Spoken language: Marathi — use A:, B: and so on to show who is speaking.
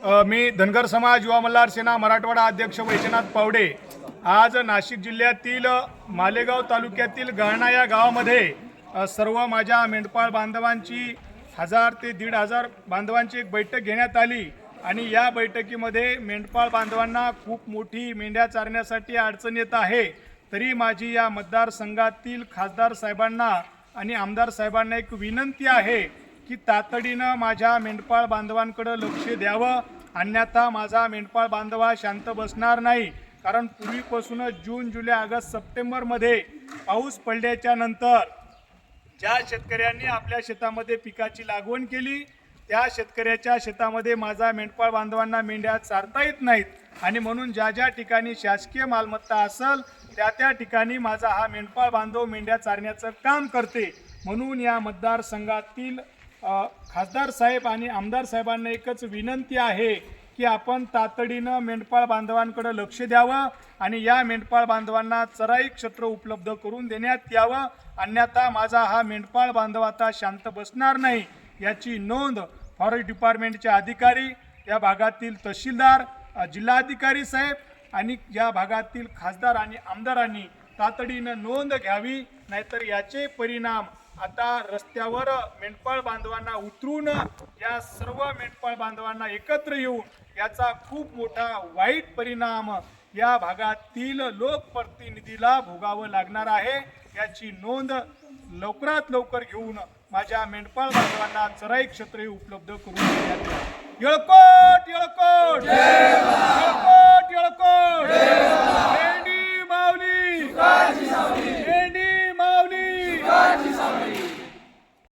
A: मी धनगर समाज युवा मल्हार सेना मराठवाडा अध्यक्ष वैजनाथ पावडे. आज नाशिक जिल्ह्यातील मालेगाव तालुक्यातील गळणा या गावामध्ये सर्व माझ्या मेंढपाळ बांधवांची हजार ते दीड हजार बांधवांची एक बैठक घेण्यात आली आणि या बैठकीमध्ये मेंढपाळ बांधवांना खूप मोठी मेंढ्या चारण्यासाठी अडचण येत आहे. तरी माझी या मतदारसंघातील खासदार साहेबांना आणि आमदार साहेबांना एक विनंती आहे की तातडीनं माझ्या मेंढपाळ बांधवांकडं लक्ष द्यावं. अन्यथा माझा मेंढपाळ बांधव हा शांत बसणार नाही. कारण पूर्वीपासूनच जून जुलै ऑगस्ट सप्टेंबरमध्ये पाऊस पडल्याच्या नंतर ज्या शेतकऱ्यांनी आपल्या शेतामध्ये पिकाची लागवण केली त्या शेतकऱ्याच्या शेतामध्ये माझा मेंढपाळ बांधवांना मेंढ्या चारता येत नाहीत. आणि म्हणून ज्या ज्या ठिकाणी शासकीय मालमत्ता असेल त्या त्या ठिकाणी माझा हा मेंढपाळ बांधव मेंढ्या चारण्याचं काम करते. म्हणून या मतदारसंघातील खासदार साहेब आणि आमदार साहेबांना एकच विनंती आहे की आपण तातडीनं मेंढपाळ बांधवांकडे लक्ष द्यावं आणि या मेंढपाळ बांधवांना चराई क्षेत्र उपलब्ध करून देण्यात यावं. अन्यथा माझा हा मेंढपाळ बांधव आता शांत बसणार नाही याची नोंद फॉरेस्ट डिपार्टमेंटचे अधिकारी या भागातील तहसीलदार जिल्हाधिकारी साहेब आणि या भागातील खासदार आणि आमदारांनी तातडीनं नोंद घ्यावी नाहीतर याचे परिणाम आता रस्त्यावर मेंढपाळ बांधवांना उतरून या सर्व मेंढपाळ बांधवांना एकत्र येऊन याचा खूप मोठा वाईट परिणाम या भागातील लोकप्रतिनिधीला भोगावं लागणार आहे. याची नोंद लवकरात लवकर घेऊन माझ्या मेंढपाळ बांधवांना चराई क्षेत्र उपलब्ध करून देण्यात येळकोट येळकोट!